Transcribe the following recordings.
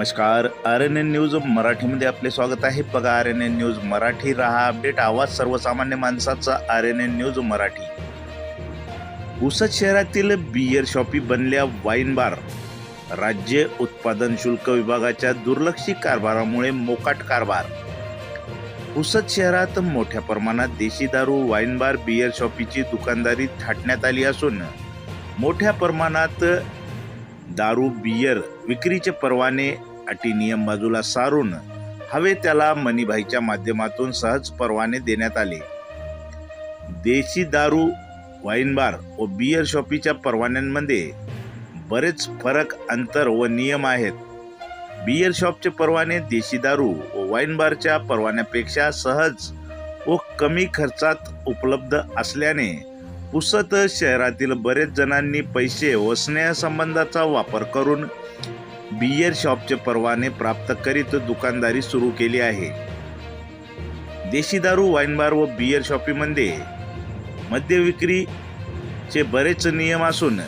नमस्कार. R N N news मराठीमध्ये आपले स्वागत आहे. बघा R N N news Marathi रहा अपडेट. आवाज सर्वसामान्य माणसाचा R N N news Marathi. उसद शहरातील बियर शॉपी बनल्या वाईन बार राज्य उत्पादन शुल्क विभागाच्या दुर्लक्षी कारभारामुळे मोकाट कारभार. उसद शहरात मोठ्या प्रमाणात देशी दारू वाईन बार बियर शॉपीची दुकानदारी थाटण्यात आली असून मोठ्या प्रमाणात दारू बियर विक्रीचे परवाने अटी नियम बाजूला सारून हवे त्याला मणिभाईच्या माध्यमातून सहज परवाने देण्यात आले. देशी दारू वाईन बार व बियर शॉपीच्या परवान्यांमध्ये बरेच फरक अंतर व नियम आहेत. बियर शॉपचे परवाने देशी दारू व वाईन बारच्या परवान्यापेक्षा सहज व कमी खर्चात उपलब्ध असल्याने पुसत शहरातील बरेच जणांनी पैसे व स्नेहसंबंधाचा वापर करून बियर शॉपचे परवाने प्राप्त करीत दुकानदारी सुरू केली आहे. देशी दारू वाईन बार व बियर शॉपीमध्ये मद्य विक्रीचे बरेच नियम असून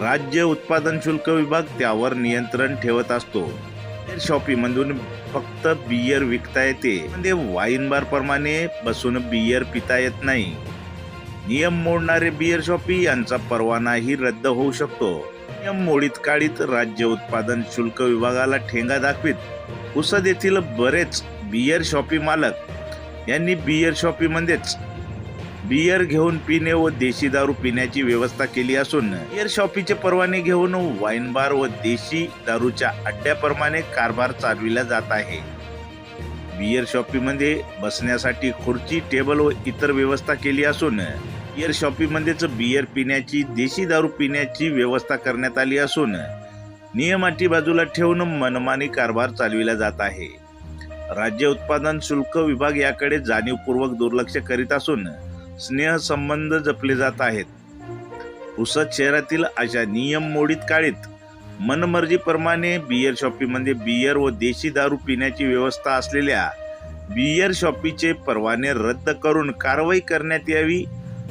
राज्य उत्पादन शुल्क विभाग त्यावर नियंत्रण ठेवत असतो. बियर शॉपीमधून फक्त बियर विकता येते. म्हणजे वाईन बारप्रमाणे बसून बियर पिता येत नाही. नियम मोडणारे बियर शॉपी यांचा परवानाही रद्द होऊ शकतो. नियम मोडीत काढीत राज्य उत्पादन शुल्क विभागाला ठेंगा दाखवीत. पुसद येथील बरेच बियर शॉपी मालक यांनी बियर शॉपीमध्येच बियर घेऊन पिणे व देशी दारू पिण्याची व्यवस्था केली असून बियर शॉपीचे परवाने घेऊन वाईन बार व देशी दारूच्या अड्ड्याप्रमाणे कारभार चालविला जात आहे. बियर शॉपीमध्ये बसण्यासाठी खुर्ची टेबल व इतर व्यवस्था केली असून बियर शॉपीमध्येच बियर पिण्याची देशी दारू पिण्याची व्यवस्था करण्यात आली असून नियम बाजूला ठेवून मनमानी कारभार चालविला जात आहे. राज्य उत्पादन शुल्क विभाग याकडे जाणीवपूर्वक दुर्लक्ष करीत असून स्नेहसंबंध जपले जात आहेत. पुसद शहरातील अशा नियम मोडीत काळीत मनमर्जीप्रमाणे बियर शॉपीमध्ये बियर व देशी दारू पिण्याची व्यवस्था असलेल्या बियर शॉपीचे परवाने रद्द करून कारवाई करण्यात यावी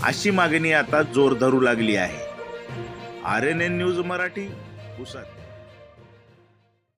अशी मागणी आता जोर धरू लागली आहे. R N N news Marathi Pusad